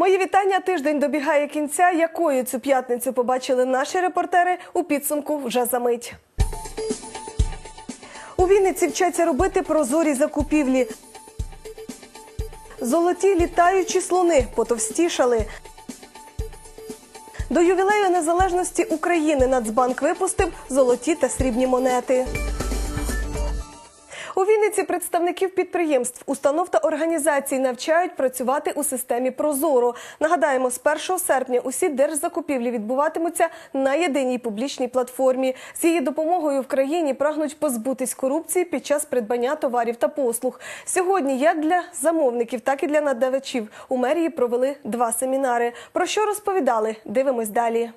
Мої вітання. Тиждень добігає кінця. Якою цю п'ятницю побачили наші репортери у підсумку вже за мить. У Вінниці вчаться робити прозорі закупівлі. Золоті літаючі слони потовстішали. До ювілею незалежності України Нацбанк випустив золоті та срібні монети. У Вінниці представників підприємств, установ та організацій навчають працювати у системі Прозоро. Нагадаємо, з 1 серпня усі держзакупівлі відбуватимуться на єдиній публічній платформі. З її допомогою в країні прагнуть позбутись корупції під час придбання товарів та послуг. Сьогодні як для замовників, так і для надавачів у мерії провели два семінари. Про що розповідали? Дивимось далі.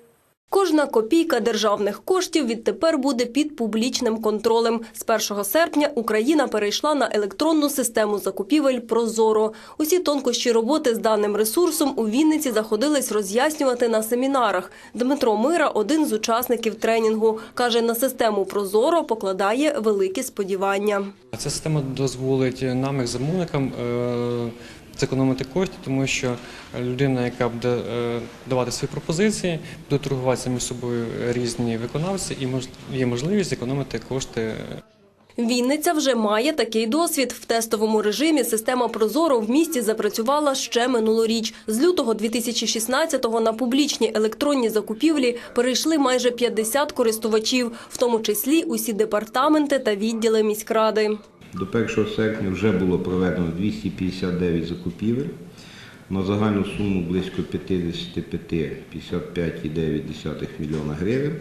Кожна копійка державних коштів відтепер буде під публічним контролем. З 1 серпня Україна перейшла на електронну систему закупівель «Прозоро». Усі тонкощі роботи з даним ресурсом у Вінниці заходились роз'яснювати на семінарах. Дмитро Мира – один з учасників тренінгу. Каже, на систему «Прозоро» покладає великі сподівання. Ця система дозволить нам, як замовникам, е, зекономити кошти, тому що людина, яка буде е, давати свої пропозиції, буде торгуватися між собою різні виконавці, і є можливість зекономити кошти Вінниця вже має такий досвід. В тестовому режимі система «Прозоро» в місті запрацювала ще минулоріч. З лютого 2016-го на публічні електронні закупівлі перейшли майже 50 користувачів, в тому числі усі департаменти та відділи міськради. До 1 серпня вже було проведено 259 закупівель на загальну суму близько 55,9 мільйона гривень.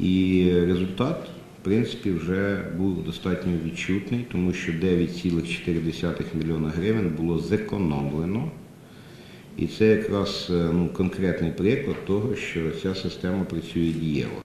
І результат, в принципі, вже був достатньо відчутний, тому що 9,4 мільйона гривень було зекономлено. І це якраз е, ну, конкретний приклад того, що ця система працює дієво.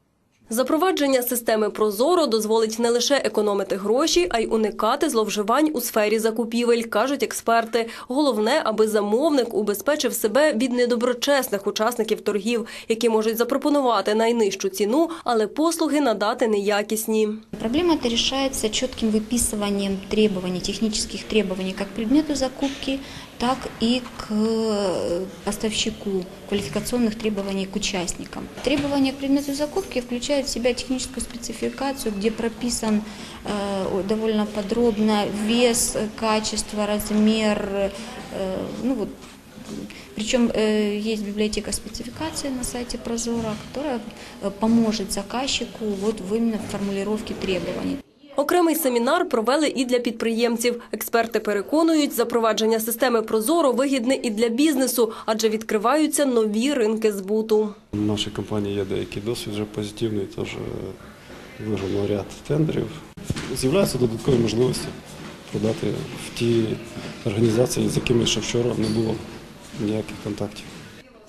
Запровадження системи «Прозоро» дозволить не лише економити гроші, а й уникати зловживань у сфері закупівель, кажуть експерти. Головне, аби замовник убезпечив себе від недоброчесних учасників торгів, які можуть запропонувати найнижчу ціну, але послуги надати неякісні. Проблема эта решается четким выписыванием требований, технических требований как к предмету закупки, так и к э, поставщику, квалификационных требований к участникам. Требования к предмету закупки включают в себя техническую спецификацию, где прописан э, довольно подробно вес, э, качество, размер, ну вот причем есть библиотека спецификации на сайте Прозора, которая поможет заказчику вот в именно формулировке требований. Окремий семінар провели і для підприємців. Експерти переконують, запровадження системи «Прозоро» вигідне і для бізнесу, адже відкриваються нові ринки збуту. У нашої компанії є деякий досвід вже позитивний, тож е, виграно ряд тендерів. З'являються додаткові можливості продати в ті організації, з якими ще вчора не було ніяких контактів.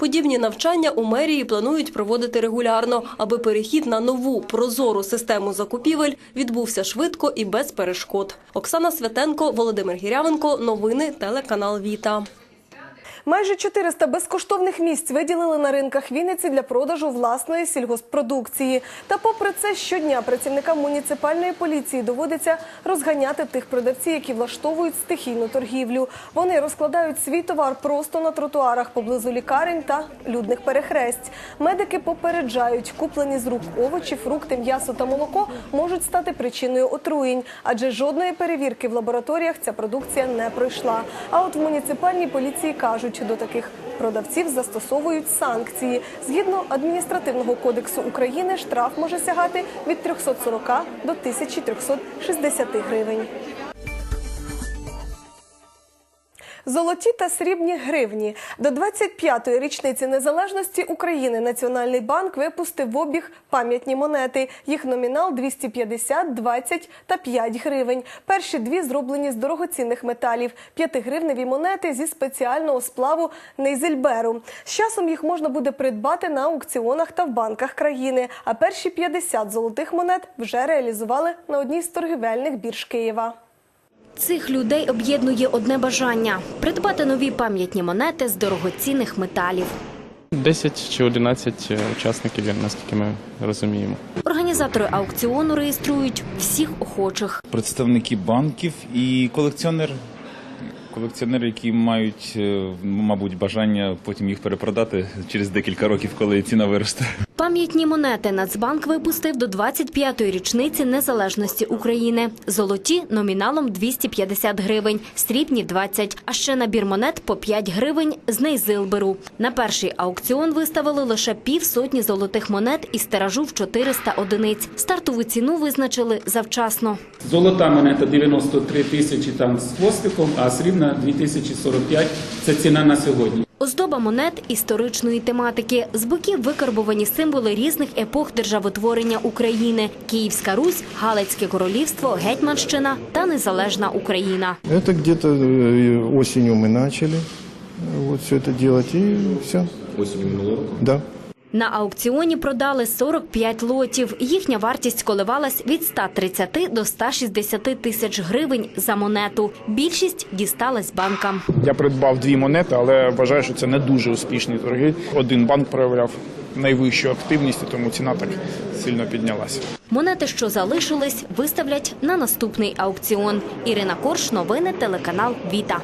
Подібні навчання у мерії планують проводити регулярно, аби перехід на нову прозору систему закупівель відбувся швидко і без перешкод. Оксана Святенко, Володимир Гірявенко. Новини телеканал Віта. Майже 400 безкоштовних місць виділили на ринках Вінниці для продажу власної сільгоспродукції. Та попри це щодня працівникам муніципальної поліції доводиться розганяти тих продавців, які влаштовують стихійну торгівлю. Вони розкладають свій товар просто на тротуарах поблизу лікарень та людних перехресть. Медики попереджають, куплені з рук овочі, фрукти, м'ясо та молоко можуть стати причиною отруєнь, адже жодної перевірки в лабораторіях ця продукція не пройшла. А от в муніципальній поліції кажуть, до таких продавців застосовують санкції. Згідно адміністративного кодексу України, штраф може сягати від 340 до 1360 гривень. Золоті та срібні гривні до 25-ї річниці незалежності України Національний банк випустив в обіг пам'ятні монети. Їх номінал 250, 20 та 5 гривень. Перші дві зроблені з дорогоцінних металів. П'ятигривневі монети зі спеціального сплаву Нейзельберу. З часом їх можна буде придбати на аукціонах та в банках країни. А перші 50 золотих монет вже реалізували на одній з торгівельних бірж Києва. Цих людей об'єднує одне бажання – придбати нові пам'ятні монети з дорогоцінних металів. 10 чи 11 учасників, наскільки ми розуміємо. Організатори аукціону реєструють всіх охочих. представники банків і колекціонер колекціонери, які мають, е, мабуть, бажання потім їх перепродати через декілька років, коли ціна виросте. Пам'ятні монети Нацбанк випустив до 25-ї річниці незалежності України. Золоті номіналом 250 гривень, срібні – 20, а ще набір монет по 5 гривень з Нейзилберу. На перший аукціон виставили лише півсотні золотих монет із тиражу в 400 одиниць. Стартову ціну визначили завчасно. Золота монета 93 тисячі там з хвостиком, а срібна 2045 – це ціна на сьогодні Оздоба монет історичної тематики. З боків викарбовані символи різних епох державотворення України: Київська Русь, Галицьке королівство, Гетьманщина та Незалежна Україна. Это где-то э, осенью мы начали э, вот все это делать и все. Осінь минулого року. Да. На аукціоні продали 45 лотів. Їхня вартість коливалась від 130 до 160 тисяч гривень за монету. Більшість дісталась банкам. Я придбав дві монети, але вважаю, що це не дуже успішні торги. Один банк проявляв найвищу активність, тому ціна так сильно піднялася. Монети, що залишились, виставлять на наступний аукціон. Ірина Корш, новини, телеканал Віта.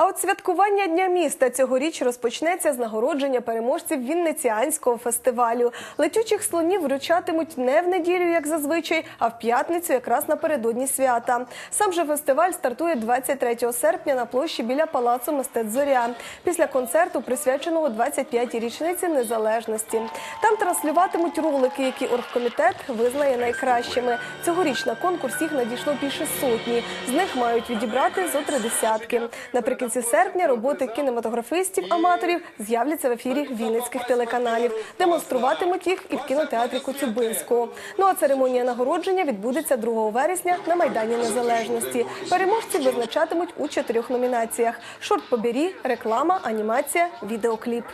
А от святкування Дня міста цьогоріч розпочнеться з нагородження переможців Вінниціанського фестивалю. Летючих слонів вручатимуть не в неділю, як зазвичай, а в п'ятницю, якраз напередодні свята. Сам же фестиваль стартує 23 серпня на площі біля палацу мистецтв Зоря. Після концерту, присвяченого 25-й річниці незалежності. Там транслюватимуть ролики, які оргкомітет визнає найкращими. Цьогоріч на конкурс їх надійшло більше сотні. З них мають відібрати зо три десятки. Наприкінці серпня роботи кінематографістів-аматорів з'являться в ефірі Вінницьких телеканалів. Демонструватимуть їх і в кінотеатрі Коцюбинського. Ну а церемонія нагородження відбудеться 2 вересня на Майдані Незалежності. Переможці визначатимуть у чотирьох номінаціях: шорт-побері, реклама, анімація, відеокліп.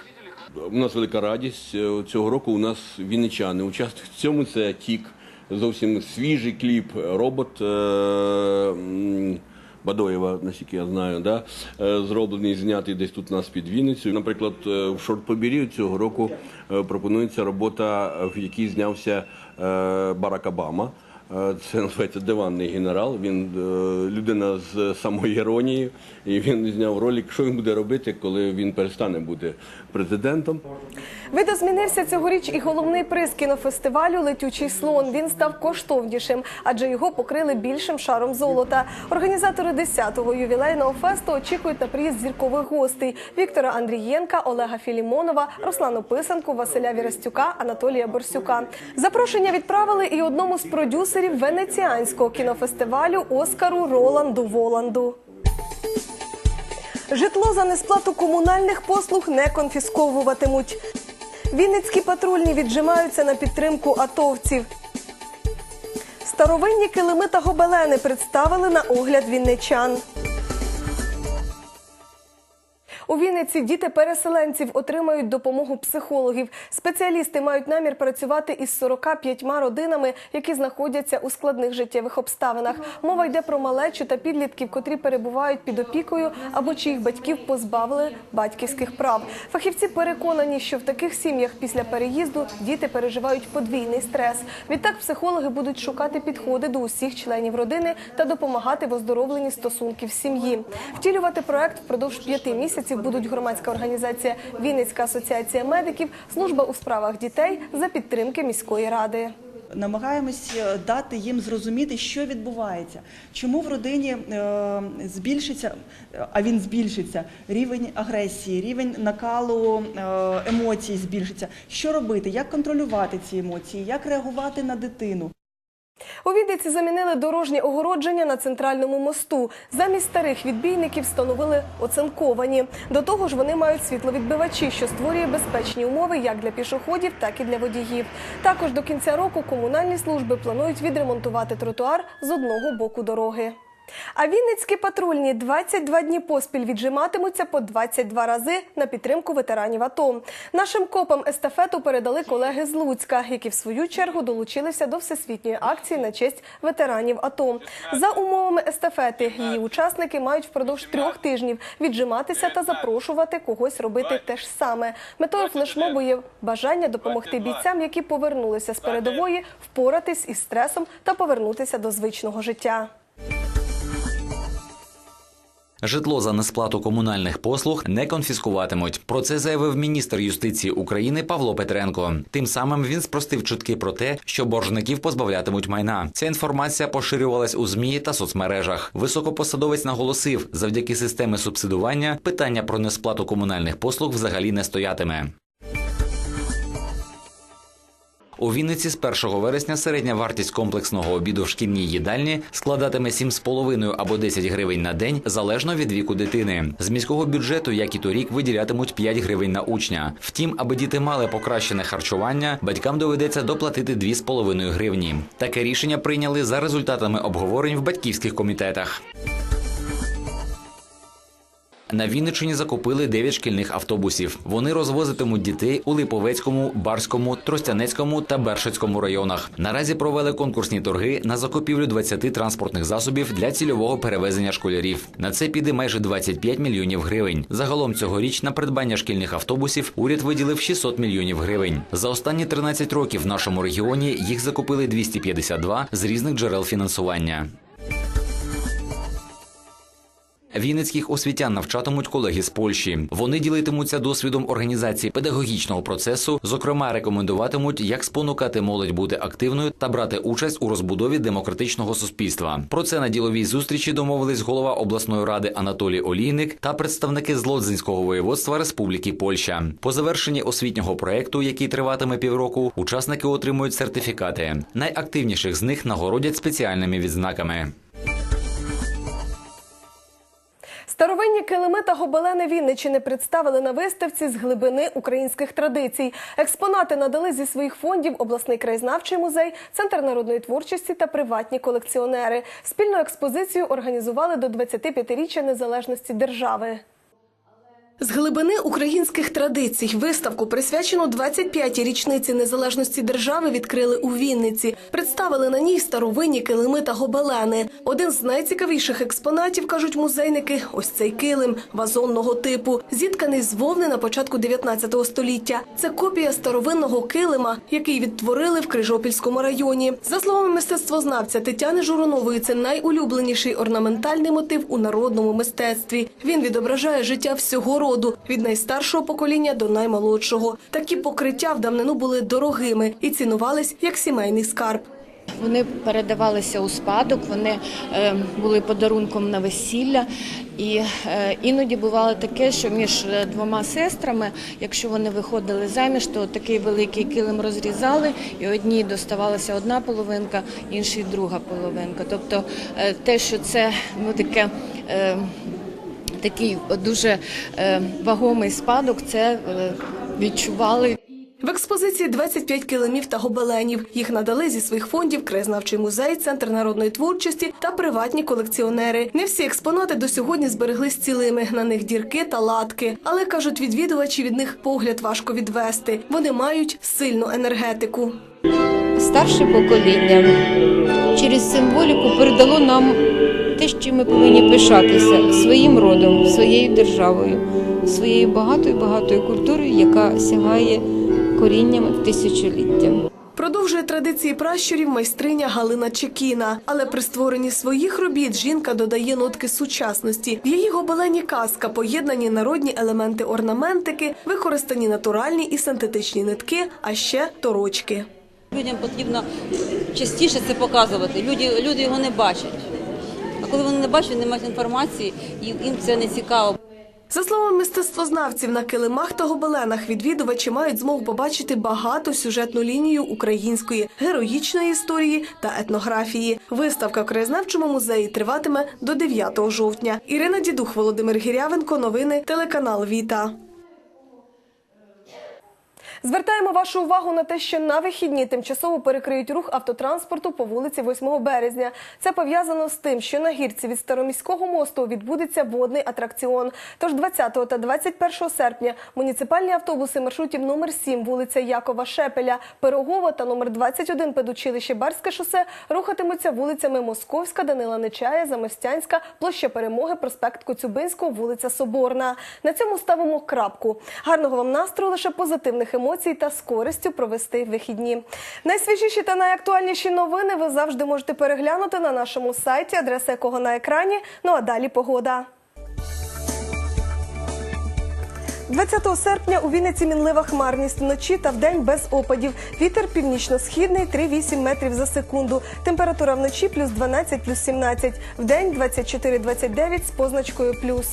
У нас велика радість. Е, Цього року у нас вінничани. Участвують в цьому це тік, зовсім свіжий кліп, робот. е, Бадоєва, наскільки я знаю, да? е, зроблений, знятий десь тут у нас під Вінницею. Наприклад, е, в шорт-побірі цього року е, пропонується робота, в якій знявся Барак Обама. Е, Це називається диванний генерал. Він е, людина з самоіронією, і він зняв ролик, що він буде робити, коли він перестане бути президентом. Видозмінився цьогоріч і головний приз кінофестивалю Летючий слон. Він став коштовнішим, адже його покрили більшим шаром золота. Організатори 10-го ювілейного фесту очікують на приїзд зіркових гостей Віктора Андрієнка, Олега Філімонова, Руслану Писанку, Василя Вірастюка, Анатолія Борсюка. Запрошення відправили і одному з продюсерів венеціанського кінофестивалю Оскару Роланду Воланду. Житло за несплату комунальних послуг не конфісковуватимуть. Вінницькі патрульні віджимаються на підтримку атовців. Старовинні килими та гобелени представили на огляд вінничан. У Вінниці діти переселенців отримають допомогу психологів. Спеціалісти мають намір працювати із 45 родинами, які знаходяться у складних життєвих обставинах. Мова йде про малечу та підлітків, котрі перебувають під опікою або чиїх батьків позбавили батьківських прав. Фахівці переконані, що в таких сім'ях після переїзду діти переживають подвійний стрес. Відтак психологи будуть шукати підходи до усіх членів родини та допомагати в оздоровленні стосунків сім'ї. Втілювати проект впродовж п'яти місяців будуть громадська організація Вінницька асоціація медиків, служба у справах дітей за підтримки міської ради. Намагаємось е, дати їм зрозуміти, що відбувається, чому в родині е, збільшиться, а він збільшиться рівень агресії, рівень накалу е, емоцій збільшиться. Що робити, як контролювати ці емоції, як реагувати на дитину. У Відниці замінили дорожнє огородження на центральному мосту. Замість старих відбійників встановили оцинковані. До того ж, вони мають світловідбивачі, що створює безпечні умови як для пішоходів, так і для водіїв. Також до кінця року комунальні служби планують відремонтувати тротуар з одного боку дороги. А Вінницькі патрульні 22 дні поспіль віджиматимуться по 22 рази на підтримку ветеранів АТО. Нашим копам естафету передали колеги з Луцька, які в свою чергу долучилися до всесвітньої акції на честь ветеранів АТО. За умовами естафети її учасники мають впродовж трьох тижнів віджиматися та запрошувати когось робити те ж саме. Метою флешмобу є бажання допомогти бійцям, які повернулися з передової, впоратись із стресом та повернутися до звичного життя. Житло за несплату комунальних послуг не конфіскуватимуть. Про це заявив міністр юстиції України Павло Петренко. Тим самим він спростив чутки про те, що боржників позбавлятимуть майна. Ця інформація поширювалась у змі та соцмережах. Високопосадовець наголосив, завдяки системи субсидування питання про несплату комунальних послуг взагалі не стоятиме. У Вінниці з 1 вересня середня вартість комплексного обіду в шкільній їдальні складатиме 7,5 або 10 гривень на день залежно від віку дитини. З міського бюджету, як і торік, виділятимуть 5 гривень на учня. Втім, аби діти мали покращене харчування, батькам доведеться доплатити 2,5 гривні. Таке рішення прийняли за результатами обговорень в батьківських комітетах. На Вінниччині закупили 9 шкільних автобусів. Вони розвозитимуть дітей у Липовецькому, Барському, Тростянецькому та Бершицькому районах. Наразі провели конкурсні торги на закупівлю 20 транспортних засобів для цільового перевезення школярів. На це піде майже 25 мільйонів гривень. Загалом цьогоріч на придбання шкільних автобусів уряд виділив 600 мільйонів гривень. За останні 13 років в нашому регіоні їх закупили 252 з різних джерел фінансування. Вінницьких освітян навчатимуть колеги з Польщі. Вони ділитимуться досвідом організації педагогічного процесу. Зокрема, рекомендуватимуть, як спонукати молодь бути активною та брати участь у розбудові демократичного суспільства. Про це на діловій зустрічі домовились голова обласної ради Анатолій Олійник та представники з Лодзинського воєводства Республіки Польща. По завершенні освітнього проекту, який триватиме півроку, учасники отримують сертифікати. Найактивніших з них нагородять спеціальними відзнаками. Старовинні килими та гобелени Вінничини представили на виставці з глибини українських традицій. Експонати надали зі своїх фондів обласний краєзнавчий музей, центр народної творчості та приватні колекціонери. Спільну експозицію організували до 25-річчя незалежності держави. З глибини українських традицій виставку, присвячену 25-й річниці незалежності держави, відкрили у Вінниці. Представили на ній старовинні килими та гобелени. Один з найцікавіших експонатів, кажуть музейники, ось цей килим вазонного типу, зітканий з вовни на початку 19 століття. Це копія старовинного килима, який відтворили в Крижопільському районі. За словами мистецтвознавця Тетяни Журонової, це найулюбленіший орнаментальний мотив у народному мистецтві. Він відображає життя всього роду від найстаршого покоління до наймолодшого. Такі покриття в давнину були дорогими і цінувались як сімейний скарб. Вони передавалися у спадок, вони е, були подарунком на весілля. І е, іноді бувало таке, що між е, двома сестрами, якщо вони виходили заміж, то такий великий килим розрізали, і одній доставалася одна половинка, іншій друга половинка. Тобто те, що це ну таке. Такий дуже е, вагомий спадок, це е, відчували В експозиції 25 килимів та гобеленів. Їх надали зі своїх фондів краєзнавчий музей, центр народної творчості та приватні колекціонери. Не всі експонати до сьогодні збереглись цілими. На них дірки та латки. Але кажуть, відвідувачі від них погляд важко відвести. Вони мають сильну енергетику. старше покоління через символіку передало нам те, що ми повинні пишатися своїм родом, своєю державою, своєю багатою багатою культурою, яка сягає коріннями в тисячоліття. Продовжує традиції пращурів майстриня Галина Чекіна. Але при створенні своїх робіт жінка додає нотки сучасності. В її гобелені казка поєднані народні елементи орнаментики, використані натуральні і синтетичні нитки, а ще торочки. Людям потрібно частіше це показувати. Люди, люди його не бачать. А коли вони не бачать, не мають інформації, їм це не цікаво. За словами мистецтвознавців, на килимах та гобеленах відвідувачі мають змогу побачити багату сюжетну лінію української героїчної історії та етнографії. Виставка в краєзнавчому музеї триватиме до 9 жовтня. Ірина Дідух, Володимир Гірявенко. Новини телеканал Віта. Звертаємо вашу увагу на те, що на вихідні тимчасово перекриють рух автотранспорту по вулиці 8 березня. Це пов'язано з тим, що на гірці від Староміського мосту відбудеться водний атракціон. Тож 20 та 21 серпня муніципальні автобуси маршрутів номер 7 вулиця Якова Шепеля, Пирогова та номер 21 педучилище Барське шосе рухатимуться вулицями Московська, Данила Нечая, Замостянська, площа Перемоги, проспект Коцюбинського, вулиця Соборна. На цьому ставимо крапку. Гарного вам настрою, лише позитивних емоцій та з користю провести вихідні. Найсвіжіші та найактуальніші новини ви завжди можете переглянути на нашому сайті, адреса якого на екрані. Ну а далі погода. 20 серпня у Вінниці мінлива хмарність вночі та вдень без опадів. Вітер північно-східний 3,8 метрів за секунду. Температура вночі плюс 12, плюс 17. Вдень 24-29 з позначкою плюс.